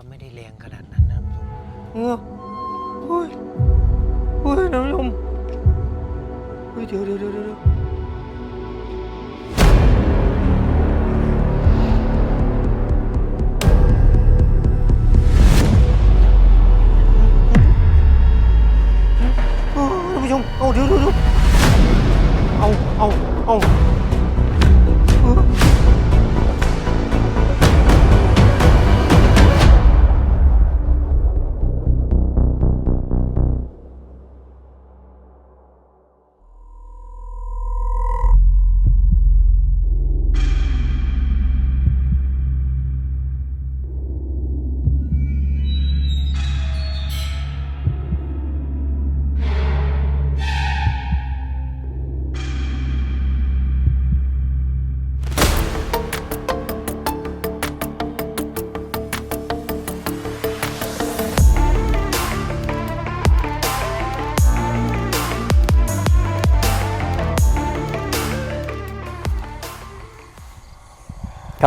ว่าไม่ได้แรงขนาดนั้นนะท่านผู้ชมเออเฮ้ยเฮ้ยน้ำลมเฮ้ยเดี๋ยวเดี๋ยวเดี๋ยวเดี๋ยว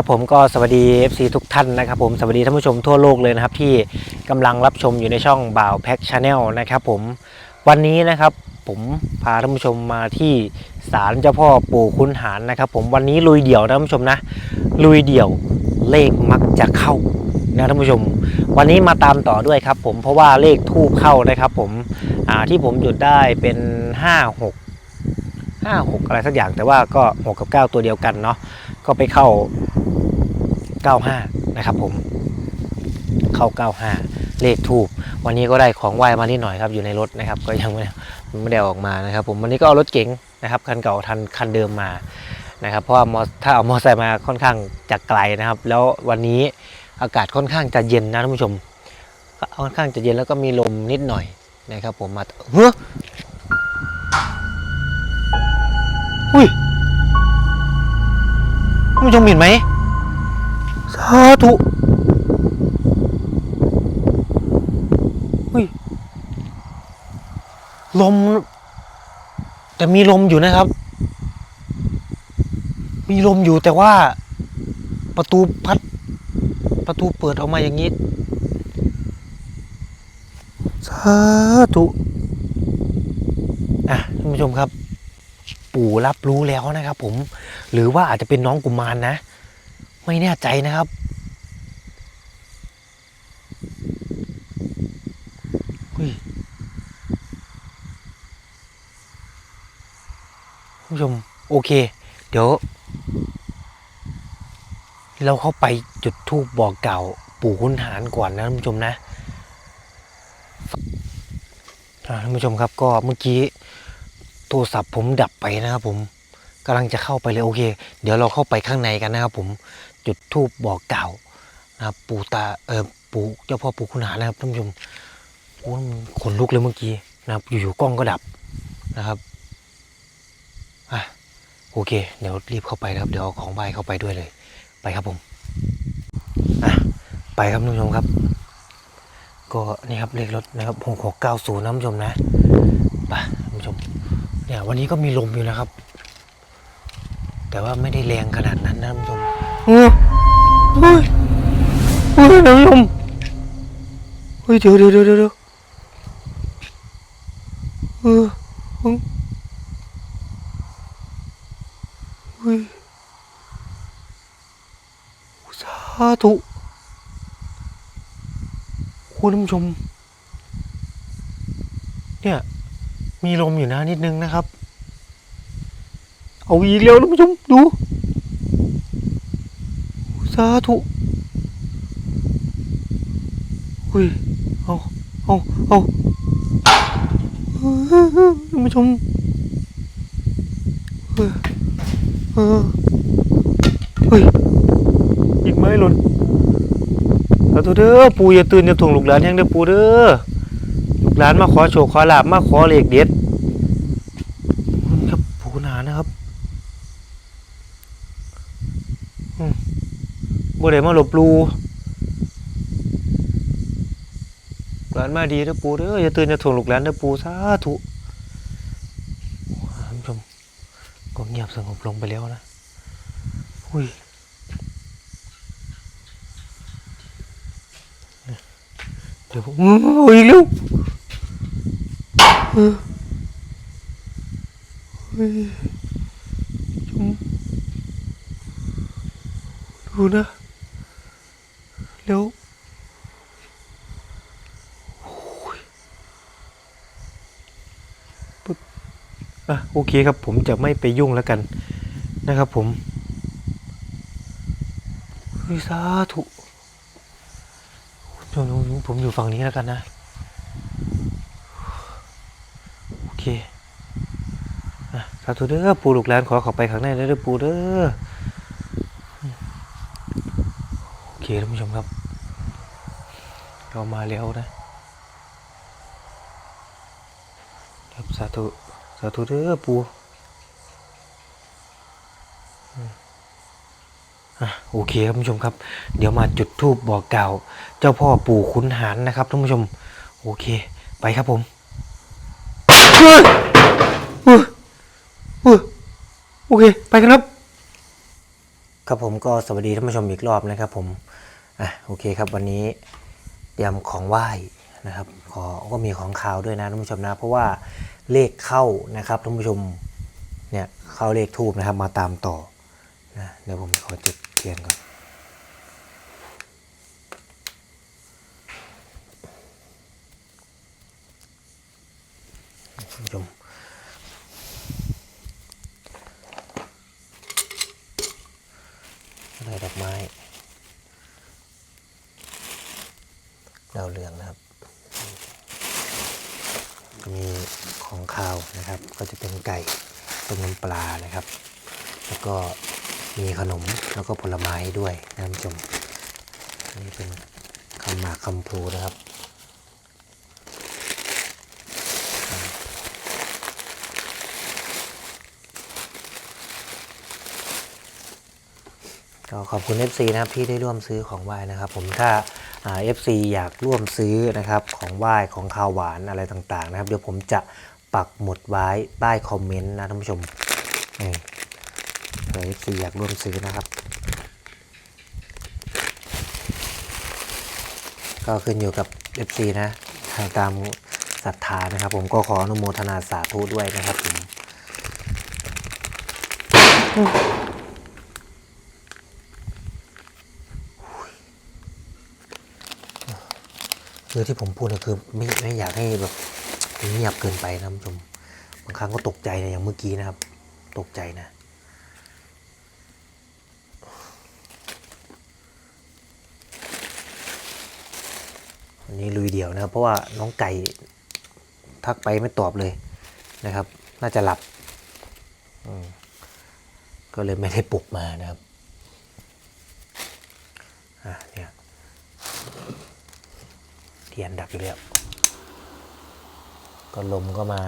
ครับผมก็สวัสดี FC ทุกท่านนะครับผมสวัสดีท่านผู้ชมทั่วโลกเลยนะครับที่กำลังรับชมอยู่ในช่องบ่าวแพ็กชาแนลนะครับผมวันนี้นะครับผมพาท่านผู้ชมมาที่ศาลเจ้าพ่อปู่คุณหารนะครับ ผมวันนี้ลุยเดี่ยวนะท่านผู้ชมนะ ลุยเดี่ยวเลขมักจะเข้านะท่านผู้ชม วันนี้มาตามต่อด้วยครับ ผมเพราะว่าเลขทูบเข้านะครับผมที่ผมหยุดได้เป็น 5 6 5 6 อะไรสักอย่างแต่ว่าก็ 6 กับ 9 ตัวเดียวกันเนาะ ก็ไปเข้า 95 นะครับผม เข้า 95 เลขทูบวันนี้ก็ได้ของไหว้มานิดหน่อยครับอยู่ในรถนะครับ ก็ยังไม่ไม่ได้ออกมานะครับ ผมวันนี้ก็เอารถเก๋งนะครับคันเก่าทันคันเดิมมานะครับเพราะว่ามอถ้าเอามอไซค์มาค่อนข้างจะไกลนะครับ แล้ววันนี้อากาศค่อนข้างจะเย็นนะท่านผู้ชมก็ค่อนข้างจะเย็นแล้วก็มีลมนิดหน่อยนะครับ ผมมาเฮ้ยอุ้ยท่าน ผู้ชมเห็นไหมสาธุเฮ้ยลม แต่มีลมอยู่นะครับ มีลมอยู่แต่ว่าประตูพัด ประตูเปิดออกมาอย่างนี้ สาธุ อะท่านผู้ชมครับ ปู่รับรู้แล้วนะครับ ผม หรือว่าอาจจะเป็นน้องกุมารนะไม่แน่ใจนะครับคุณผู้ชม โอเค เดี๋ยว เราเข้าไปจุดทูบบอกเก่า ปู่คุณหารก่อนนะท่านผู้ชมนะท่านผู้ชมครับก็เมื่อกี้ โทรศัพท์ผมดับไปนะครับผมกำลังจะเข้าไปเลยโอเค เดี๋ยวเราเข้าไปข้างในกันนะครับผมจุดทูบบอกกล่าวนะครับปู่ตาเออปู่เจ้าพ่อปู่คุณหานะครับท่านผู้ชมโอ้ยขนลุกเลยเมื่อกี้นะครับอยู่ๆกล้องก็ดับนะครับอะโอเค เดี๋ยวรีบเข้าไปนะครับ เดี๋ยวเอาของใบเข้าไปด้วยเลย ไปครับผมอะไปครับท่านผู้ชมครับ ก็นี่ครับเลขรถนะครับหกหกเก้าศูนย์นะท่านผู้ชมนะไปท่านผู้ชม เนี่ยวันนี้ก็มีลมอยู่นะครับ แต่ว่าไม่ได้แรงขนาดนั้นนะท่านผู้ชมเฮ้ยเฮ้ยเฮ้ยท่านผู้ชมเฮ้ยเดี๋ยวเดี๋ยวเดี๋ยวเดี๋ยวเออเฮ้ยเฮ้ยสาธุคุณผู้ชม เนี่ย มีลมอยู่นะนิดนึงนะครับ เอาอีกแล้วท่านผู้ชมดู สาธุ อุ้ย เอาเอาเอาท่านผู้ชมเออเออเฮ้ยอีกไหมหล่นเอาตัวเด้อปูอย่าตื่นอย่าถ่วงลูกหลานยังเด้อปูเด้อ หลานมาขอโชคขอลาบมาขอเลขเด็ดครับปูหนานะครับบ่ได้มาหลบลูหลานมาดีเด้อปูเด้ออย่าตื่นอย่าถ่วงลูกหลานเด้อปูสาธุท่านผู้ชมก็เงียบสงบลงไปแล้วนะอุ้ยเดี๋ยวผมโอ้ยเร็ว เออเฮ้ยชมดูนะเร็วโอ้ยปึ๊บอะโอเคครับผมจะไม่ไปยุ่งแล้วกันนะครับผมเฮ้ยสาธุผมอยู่ฝั่งนี้แล้วกันนะ โอเคอะสาธุเด้อปูลูกหลานขอเข้าไปข้างในเด้อปูเด้อโอเคท่านผู้ชมครับเรามาแล้วนะครับสาธุสาธุเด้อปูโอเคครับท่านผู้ชมครับ เดี๋ยวมาจุดธูปบอกกล่าวเจ้าพ่อปู่ขุนหารนะครับท่านผู้ชม โอเค ไปครับผม เฮ้ยเฮ้ยเฮ้ย โอเค ไปกันครับ ครับผมก็สวัสดีท่านผู้ชมอีกรอบนะครับ ผมอะโอเคครับวันนี้เตรียมของไหว้นะครับ ขอก็มีของข่าวด้วยนะท่านผู้ชมนะ เพราะว่าเลขเข้านะครับท่านผู้ชมเนี่ยเข้าเลขทูบนะครับ มาตามต่อนะเดี๋ยวผมขอจุดเทียนก่อนท่านผู้ชม ได้ดอกไม้ดาวเรืองนะครับ มีของข้าวนะครับ ก็จะเป็นไก่ต้มน้ำปลานะครับ แล้วก็มีขนมแล้วก็ผลไม้ด้วยนะท่านผู้ชมนี่เป็นคำหมากคำพลูนะครับ ก็ขอบคุณ FC นะครับที่ได้ร่วมซื้อของไหว้นะครับ ผมถ้าอ่า FC อยากร่วมซื้อนะครับของไหว้ของข้าวหวานอะไรต่างๆ นะครับ เดี๋ยวผมจะปักหมุดไว้ใต้คอมเมนต์นะท่านผู้ชมนี่เผื่อ FC อยากร่วมซื้อนะครับ ก็ขึ้นอยู่กับ FC นะทางตามศรัทธานะครับ ผมก็ขออนุโมทนาสาธุด้วยนะครับผม คือที่ผมพูดนะคือไม่ไม่อยากให้แบบเงียบเกินไปนะท่านผู้ชมบางครั้งก็ตกใจนะอย่างเมื่อกี้นะครับ ตกใจนะวันนี้ลุยเดี่ยวนะเพราะว่าน้องไก่ทักไปไม่ตอบเลยนะครับ น่าจะหลับก็เลยไม่ได้ปลุกมานะครับอะเนี่ย เทียนดับอยู่แล้วก็ลมก็มา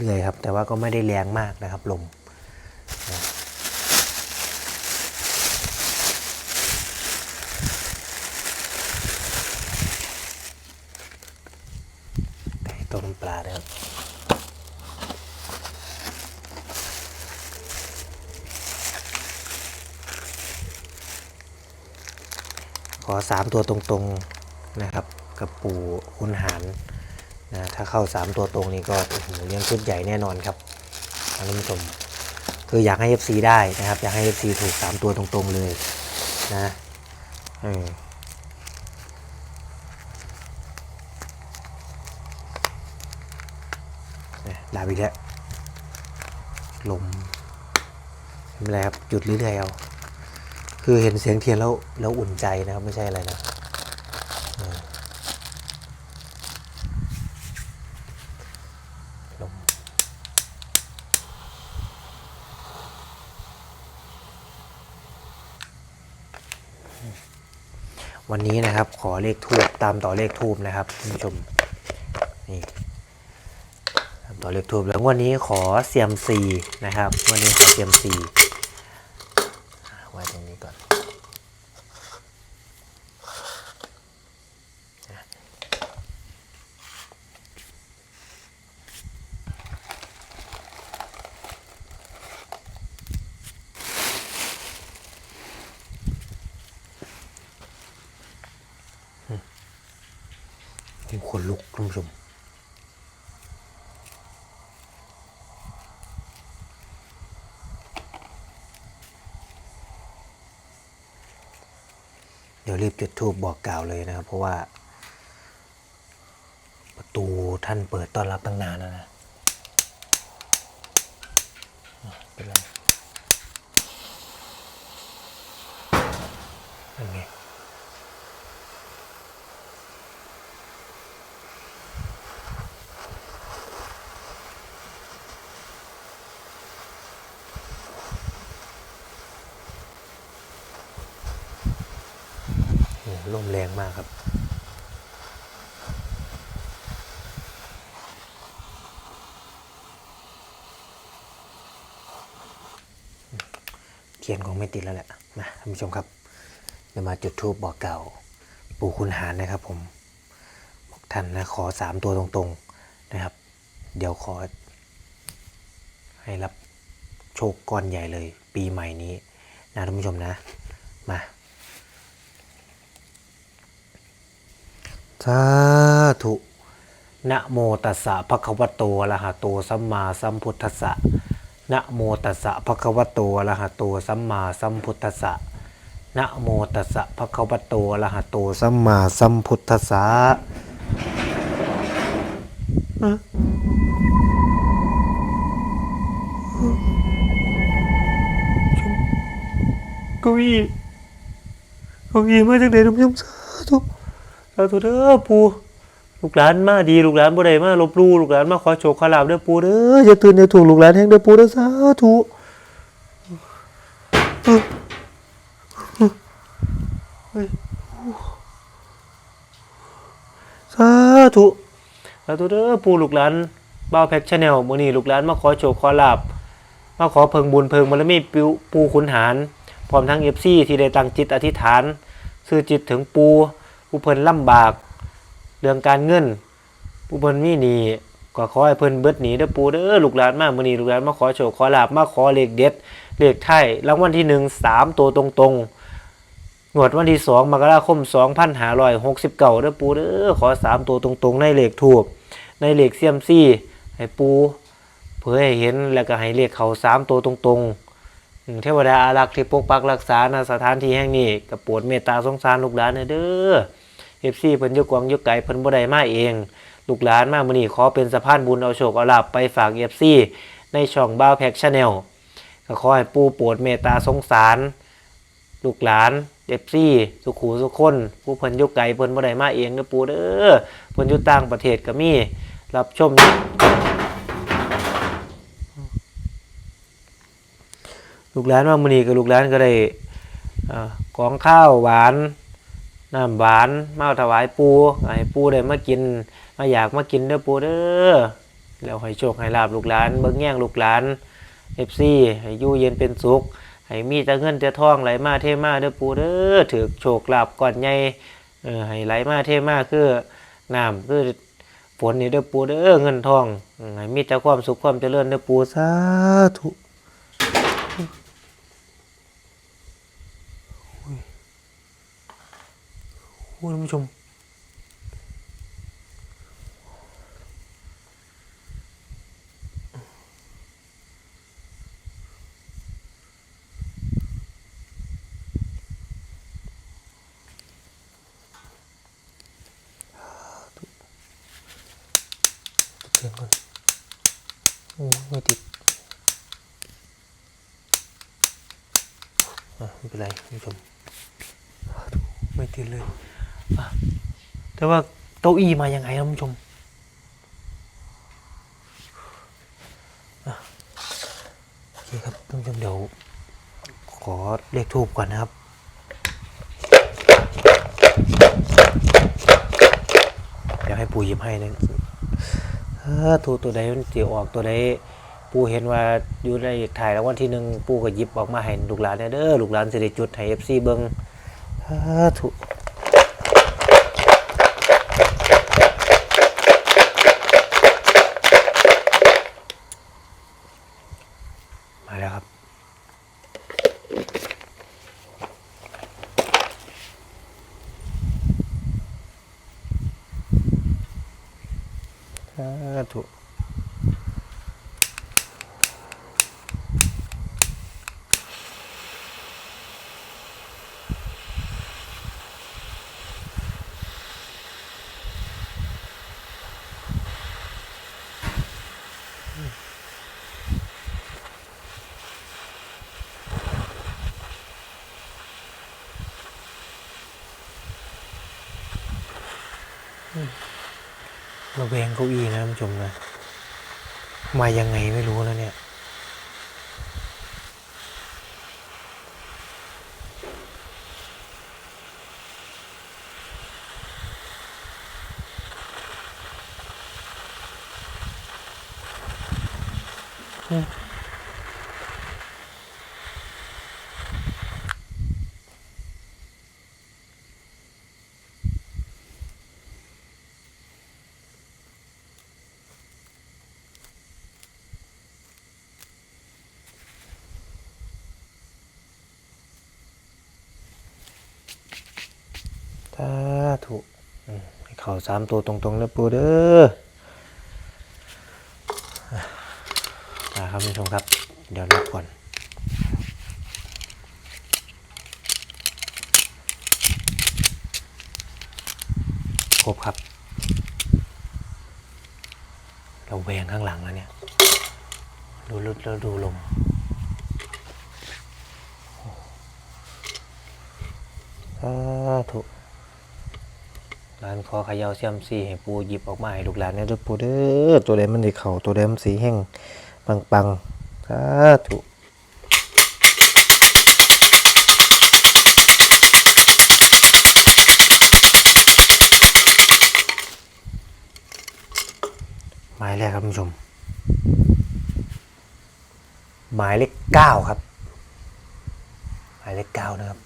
เรื่อยๆครับ แต่ว่าก็ไม่ได้แรงมากนะครับลมต้มปลานะครับขอสามตัวตรงๆ นะครับ กับปูคุณหารนะถ้าเข้าสามตัวตรงนี้ก็โอ้โหเลี้ยงชุดใหญ่แน่นอนครับท่านผู้ชมคืออยากให้ FC ได้นะครับ อยากให้ FC ถูกสามตัวตรงๆเลยนะเออดาบอีกแล้วลมไม่เป็นไรครับหยุดเรื่อยๆเอา คือเห็นเสียงเทียนแล้วแล้วอุ่นใจนะครับ ไม่ใช่อะไรนะเออลม วันนี้นะครับขอเลขทูบตามต่อเลขทูบนะครับคุณผู้ชมนี่ตามต่อเลขทูบแล้ววันนี้ขอเซียมซีนะครับ วันนี้ขอเซียมซีไว้ตรงนี้ก่อน อ นี่ขนลุกคุณผู้ชม เดี๋ยวรีบจุดทูบบอกกล่าวเลยนะครับ เพราะว่า ประตูท่านเปิดต้อนรับตั้งนานแล้วนะเป็นไรเป็นไง โอ้โหลมแรงมากครับ เทียนคงไม่ติดแล้วแหละมาท่านผู้ชมครับเดี๋ยวมาจุดทูบบอกเก่าปู่คุณหารนะครับ ผมบอกท่านนะขอสามตัวตรงๆนะครับ เดี๋ยวขอ ให้รับโชคก้อนใหญ่เลย ปีใหม่นี้นะท่านผู้ชมนะ มาสาธุนะโมตัสสะภะคะวะโตอะระหะโตสัมมาสัมพุทธัสสะ นะโมตัสสะภะคะวะโตอะระหะโตสัมมาสัมพุทธัสสะนะโมตัสสะภะคะวะโตอะระหะโตสัมมาสัมพุทธัสสะเก้าอี้เก้าอี้มาจากไหนท่านผู้ชมสาธุสาธุเด้อปู ลูกหลานมาดีลูกหลานบ่ได้มาลบลู่ลูกหลานมาขอโชคขอลาบเด้อปูเด้ออย่าตื่นอย่าถูกลูกหลานแห่งเด้อปูเด้อสาธุสาธุสาธุเด้อปูลูกหลานบ่าแพ็กชาแนลมื้อนี้ลูกหลานมาขอโชคขอลาบมาขอเพิงบุญเพิงบารมีปูปูขุนหารพร้อมทั้ง FC ที่ได้ตั้งจิตอธิษฐาน ซื่อจิตถึงปูผู้เพิ่นลำบาก เรื่องการเงิน ผู้เพิ่นมีหนี้ก็ขอให้เพิ่นเบิดหนีเด้อปูเด้อลูกหลานมามื้อนี้ลูกหลานมาขอโชคขอลาบมาขอเลขเด็ดเลขไทายรางวัลที่หนึ่งสามตัวตรงๆงวดวันที่สองมกราคม 2569เด้อปูเด้อขอสามตัวตรงๆ ในเลขทูบในเลขเซียมซี่ให้ปูเพื่อให้เห็นแล้วก็ให้เลขเขาสามตัวตรงๆเทวดาอารักษ์ที่ปกปักรักษาณสถานที่แห่งนี้กับโปรดเมตตาสงสารลูกหลานเด้อ เอฟซีเพิ่นยกกวางยกไก่เพิ่นบ่ได้มาเอง ลูกหลานมามื้อนี้ขอเป็นสะพานบุญเอาโชคเอาลาภไปฝากเอฟซีในช่องบ้าวแพ็กชาแนลก็ขอให้ปู่โปรดเมตตาสงสาร ลูกหลานเอฟซีสุขูสุขคน ผู้เพิ่นยกไก่เพิ่นบ่ได้มาเองเด้อปู่เด้อเพิ่นอยู่ต่างประเทศก็มีรับชมลูกหลานว่ามื้อนี้ก็ลูกหลานก็ได้อ่อกองข้าวหวาน น้ำหวานมาถวายปูให้ปูได้มากิน มาอยากมากินเด้อปูเด้อแล้วให้โชคให้ลาบลูกหลาน เบิ่งแย่งลูกหลาน FC ให้ยู่เย็นเป็นสุขให้มีแต่เงินแต่ทองไหลมาเทมาเด้อปูเด้อถือโชคลาภก่อนใหญ่เออให้ไหลมาเทมาคือน้ำคือฝนนี่เด้อปูเด้อเงินทองให้มีแต่ความสุขความเจริญเด้อปูสาธุ โอ้ท่านผู้ชม ติดเสียงก่อนโอ้ไม่ติดอะไม่เป็นไรท่านผู้ชม ไม่ติดเลยอะแต่ว่าเก้าอี้มายังไงท่านผู้ชมโอเคครับท่านผู้ชมเดี๋ยว ขอเลขทูบก่อนนะครับเดี๋ยวให้ปูหยิบให้นะเออถูตัวใดมันจีออกตัวใดปูเห็นว่าอยู่ในถ่ายแล้ววันที่หนึ่งปูก็หยิบออกมาให้ลูกหลานเนี่ยเด้อลูกหลานสิได้จุดให้เอฟซีเบิงสา ระแวงเก้าอี้นะท่านผู้ชมนะ มายังไงไม่รู้แล้วเนี่ย ถ้าถูกอืมให้เข่าสามตัวตรงๆนะปูเด้ออะมาครับคุณผู้ชมครับ เดี๋ยวนับก่อนครบครับ เราแวงข้างหลังแล้วเนี่ย ดูลุดแล้วดูลมสาธุ ร้านคอเขยาวเซียมซีให้ปูหยิบออกมาให้ลูกหลานเนี่ยด้วยปูเด้อตัวใดมันได้เข่าตัวใดมันสีแห้งปังปังสาธุหมายแรกครับคุณผู้ชม หมายเลขเก้าครับ หมายเลขเก้านะครับ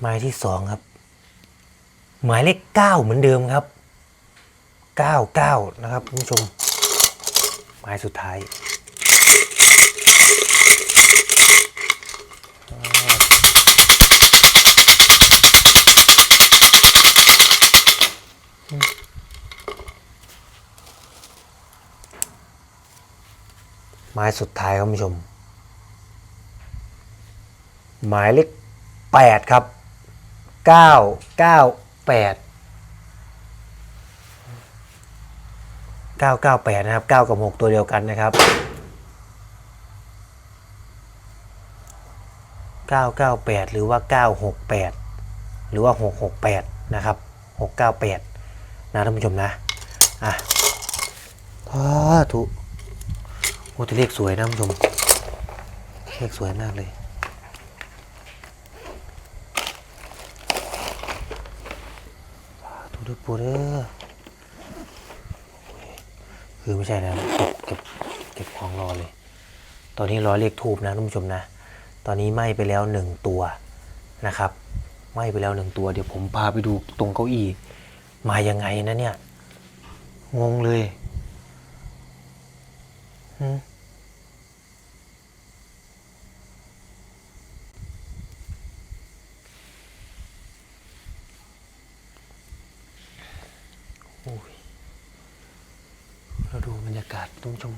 หมายที่สองครับ หมายเลขเก้าเหมือนเดิมครับเก้าเก้านะครับคุณผู้ชม หมายสุดท้าย หมายสุดท้ายครับผู้ชม หมายเลขแปดครับเก้าเก้าแปดเก้าเก้าแปดนะครับเก้ากับหกตัวเดียวกันนะครับเก้าเก้าแปดหรือว่าเก้าหกแปดหรือว่าหกหกแปดนะครับหกเก้าแปดนะท่านผู้ชมนะ อะสาธุ โอ้แต่เลขสวยนะคุณผู้ชม เลขสวยมากเลยสาธุด้วยปูเด้อคือไม่ใช่นะเก็บเก็บเก็บของรอเลย ตอนนี้รอเลขทูบนะท่านผู้ชมนะ ตอนนี้ไหม้ไปแล้วหนึ่งตัวนะครับ ไหม้ไปแล้วหนึ่งตัว เดี๋ยวผมพาไปดูตรงเก้าอี้ มายังไงนะเนี่ย งงเลย เราดูบรรยากาศท่านผู้ชม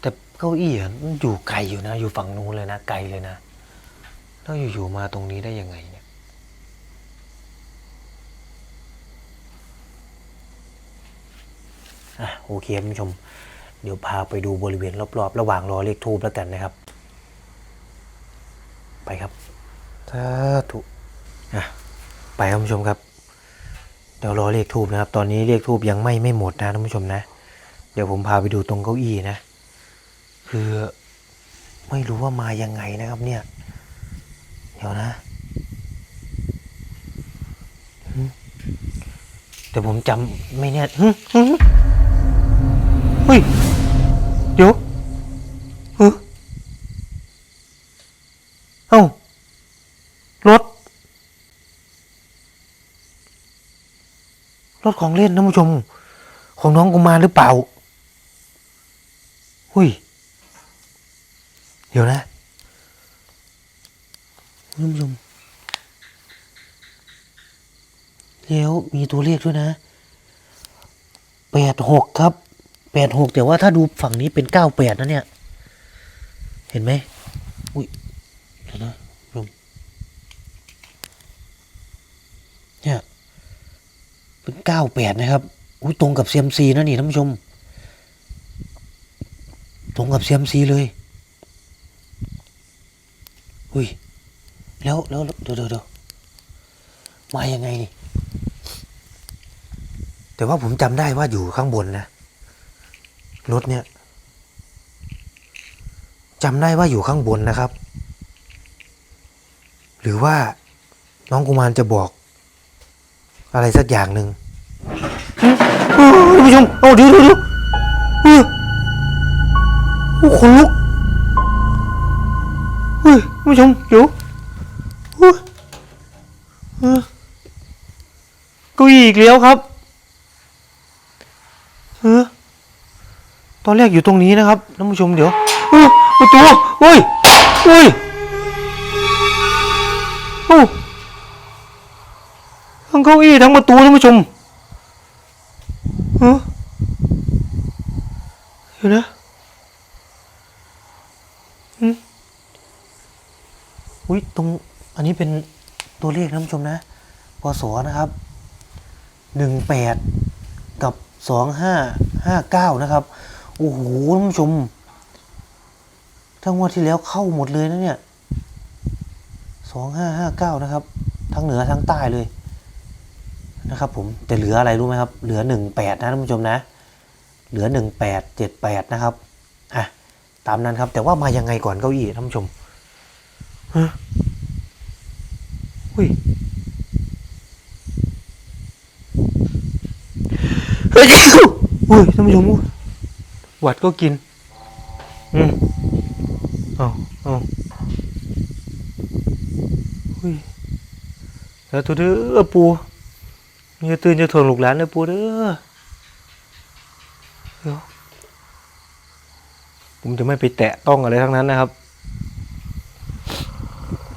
แต่เก้าอี้มันอยู่ไกลอยู่นะ อยู่ฝั่งนู้นเลยนะ ไกลเลยนะ แล้วอยู่ ๆ มาตรงนี้ได้ยังไงเนี่ย อะโอเคท่านผู้ชม เดี๋ยวพาไปดูบริเวณรอบๆ ระหว่างรอเลขทูบแล้วกันนะครับ ไปครับสาธุอะไปครับท่านผู้ชมครับ เดี๋ยวรอเลขทูบนะครับ ตอนนี้เลขทูบยังไม่ไม่หมดนะท่านผู้ชมนะ เดี๋ยวผมพาไปดูตรงเก้าอี้นะ คือไม่รู้ว่ามายังไงนะครับเนี่ย เดี๋ยวนะหึแต่ผมจำไม่แน่หึหึ เฮ้ย เดี๋ยวเฮ้เอ้ารถ รถของเล่นท่าผู้ชม ของน้องกุมารหรือเปล่าหุยเดี๋ยวนะท่านผู้ชมแล้วมีตัวเลขด้วยนะแปดหกครับ แปดหกแต่ว่าถ้าดูฝั่งนี้เป็นเก้าแปดนะเนี่ย เห็นไหมอุ้ยเดี๋ยวนะท่านผู้ชมเนี่ยเป็นเก้าแปดนะครับอุ้ยตรงกับเซียมซีนะนี่ท่านผู้ชม ตรงกับเซียมซีเลยอุ้ยแล้วแล้วเดี๋ยวเดี๋ยวเดี๋ยวมายังไงนี่แต่ว่าผมจำได้ว่าอยู่ข้างบนนะ รถเนี่ยจำได้ว่าอยู่ข้างบนนะครับ หรือว่าน้องกุมารจะบอก อะไรสักอย่างหนึ่งท่านผู้ชมเอาดี๋ยวเดี๋ยวเดี๋ยวเฮ้ยโอ้ขนลุกเฮ้ยท่านผู้ชมเดี๋ยวเฮ้ยเฮ้ยเก้าอี้อีกแล้วครับเออ ตอนแรกอยู่ตรงนี้นะครับท่านผู้ชมเดี๋ยวเฮ้ยประตูเฮ้ยเฮ้ยโอ้ทั้งเก้าอี้ทั้งประตูท่านผู้ชมเออเดี๋ยวนะอืมอุ้ยตรงอันนี้เป็นตัวเลขท่านผู้ชมนะพศนะครับหนึ่งแปดกับสองห้าห้าเก้านะครับ โอ้โหท่านผู้ชมทั้งงวดที่แล้วเข้าหมดเลยนะเนี่ยสองห้าห้าเก้านะครับ ทั้งเหนือทั้งใต้เลยนะครับผมแต่เหลืออะไรรู้ไหมครับ เหลือหนึ่งแปดนะท่านผู้ชมนะ เหลือหนึ่งแปดเจ็ดแปดนะครับอะตามนั้นครับ แต่ว่ามายังไงก่อนเก้าอี้ท่านผู้ชมฮะอุ้ยเฮ้ยอุ้ยท่านผู้ชมอุ้ย หวัดก็กิน อืมเอาเอาอุ้ยแล้วตัวเด้อปูอย่าตื่นจะถ่วงลูกหลานเลยปูเด้อเดี๋ยวผมจะไม่ไปแตะต้องอะไรทั้งนั้นนะครับ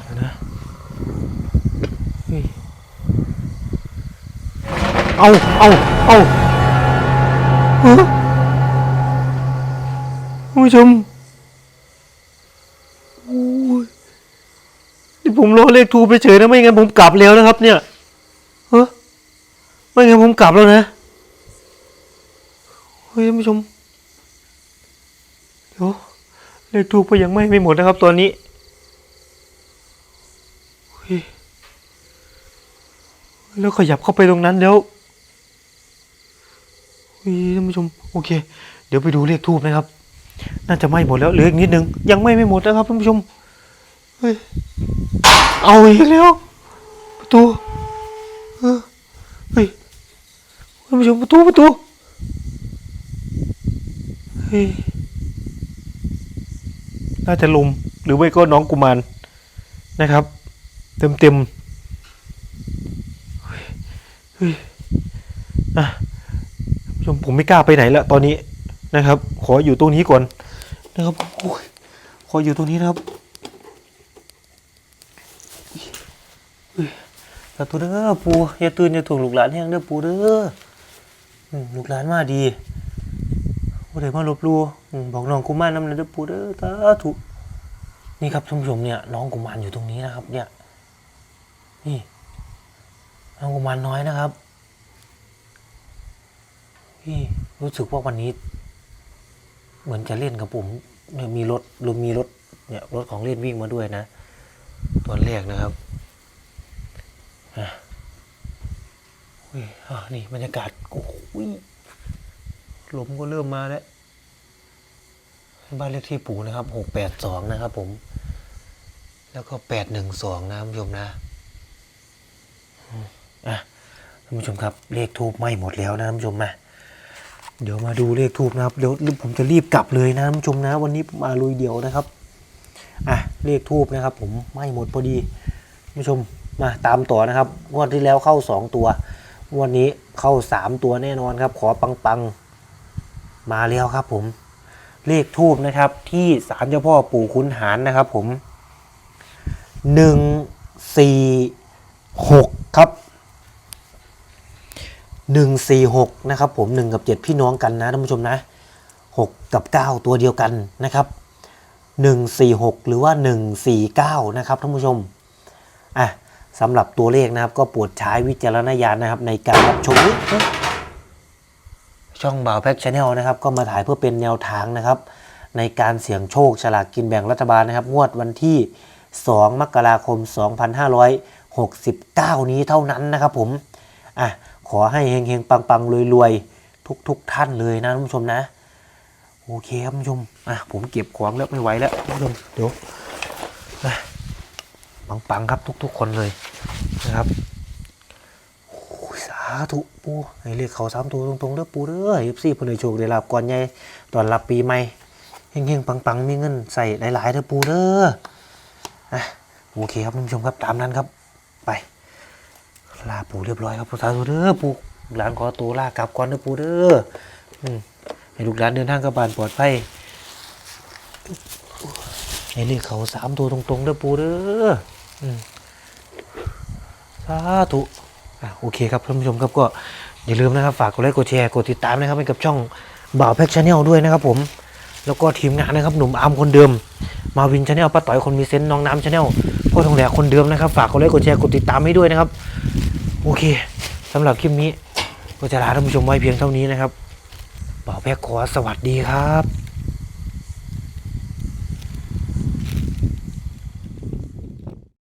เดี๋ยวนะเฮ้ยเอาเอาเอาฮะคุณ ผู้ชมโอ้ยนี่ผมรอเลขทูไปเฉยนะไม่งั้นผมกลับแล้วนะครับ เนี่ยเฮ้ไม่งั้นผมกลับแล้วนะเฮ้ยท่านผู้ชมเดี๋ยวเลขทูปก็ยังไม่ไม่หมดนะครับ ตอนนี้แล้วขยับเข้าไปตรงนั้นแล้วเฮ้ยท่านผู้ชม โอเค เดี๋ยวไปดูเลขทูปนะครับ น่าจะไหม่หมดแล้วเหลืออีกนิดนึง ยังไม่ไม่หมดนะครับท่านผู้ชมเฮ้ยเอาอีกแล้วประตูเฮ้ยท่านผู้ชมประตูประตูเฮ้ยน่าจะลุมหรือไม่ก็น้องกุมารนะครับ เต็มเต็มเฮ้ยเฮ้ยอะท่านผู้ชมผมไม่กล้าไปไหนแล้วตอนนี้ นะครับ ขออยู่ตรงนี้ก่อนนะครับโอ้ยขออยู่ตรงนี้นะครับเฮ้ยแต่ตัวเด้อปูอย่าตื่นอย่าถ่วงลูกหลานแห้งเด้อปูเด้อลูกหลานมาดีบ่ได้มาลบลู่อืมบอกน้องกุมารน้ำเลยเด้อปูเด้อสาธุนี่ครับท่านผู้ชมเนี่ยน้องกุมารอยู่ตรงนี้นะครับ เนี่ย นี่น้องกุมารน้อยนะครับพี่รู้สึกว่าวันนี้ เหมือนจะเล่นกับผมเนี่ยมีรถรถมีรถเนี่ยรถของเล่นวิ่งมาด้วยนะตอนแรกนะครับอะอุ้ยอ่านี่บรรยากาศโอ้โหยลมก็เริ่มมาแล้วบ้านเลขที่ปู่นะครับหกแปดสองนะครับผม แล้วก็แปดหนึ่งสองนะท่านผู้ชมนะอะท่านผู้ชมครับเลขทูบไหม้หมดแล้วนะท่านผู้ชมนะ เดี๋ยวมาดูเลขทูบนะครับ เดี๋ยวผมจะรีบกลับเลยนะท่านผู้ชมนะ วันนี้มาลุยเดียวนะครับ อะเลขทูบนะครับ ผมไม่หมดพอดีท่านผู้ชมมาตามต่อนะครับงวดที่แล้วเข้าสองตัวงวดนี้เข้าสามตัวแน่นอนครับ ขอปังปังๆมาแล้วครับ ผมเลขทูบนะครับ ที่ศาลเจ้าพ่อปู่ขุนหารนะครับ ผมหนึ่งสี่หกครับ หนึ่งสี่หกนะครับผมหนึ่งกับเจ็ดพี่น้องกันนะท่านผู้ชมนะหกกับเก้าตัวเดียวกันนะครับหนึ่งสี่หกหรือว่าหนึ่งสี่เก้านะครับท่านผู้ชมอะสำหรับตัวเลขนะครับ ก็ปรดใช้วิจารณญาณนะครับ ในการรับชมช่องบ่าวแพ็กชาแนลนะครับ ก็มาถ่ายเพื่อเป็นแนวทางนะครับ ในการเสี่ยงโชคฉลากกินแบ่งรัฐบาลนะครับ งวดวันที่ 2 มกราคม 2569 นี้เท่านั้นนะครับผมอะ ขอให้เฮงๆปังๆรวยๆทุกๆท่านเลยนะท่านผู้ชมนะ โอเคครับท่านผู้ชมอะผมเก็บของแล้วไม่ไหวแล้วท่านผู้ชมเดี๋ยวอะปังๆครับทุก ๆ คนเลยนะครับโอ้ยสาธุปูให้เรียกเขาสามตัวตรงๆเด้อปูเด้อเอฟซีเพิ่นโชคได้ลาบก่อนใหญ่ตอนรับปีใหม่เฮงๆปังๆมีเงินใส่หลายๆเด้อปูเด้ออะโอเคครับท่านผู้ชมครับตามนั้นครับไป ลาปูเรียบร้อยครับสาธุเด้อปูหลานขอตัวลากลับก่อนเด้อปูเด้ออืมให้ลูกหลานเดินทางกลับบ้านปลอดภัยให้เรียกเขาสามตัวตรงๆเด้อปูเด้ออืมสาธุอะโอเคครับท่านผู้ชมครับก็อย่าลืมนะครับฝากกดไลค์กดแชร์กดติดตามนะครับให้กับช่องบ่าวแพ็กชาแนลด้วยนะครับผมแล้วก็ทีมงานนะครับหนุ่มอาร์มคนเดิม มาวินชาแนลป้าต่อยคนมีเซนต์น้องน้ำชาแนลพ่อทองแหลกคนเดิมนะครับ ฝากกดไลค์กดแชร์กดติดตามให้ด้วยนะครับ โอเคสำหรับคลิปนี้ ก็จะลาท่านผู้ชมไว้เพียงเท่านี้นะครับบ่าวแพ็กขอสวัสดีครับ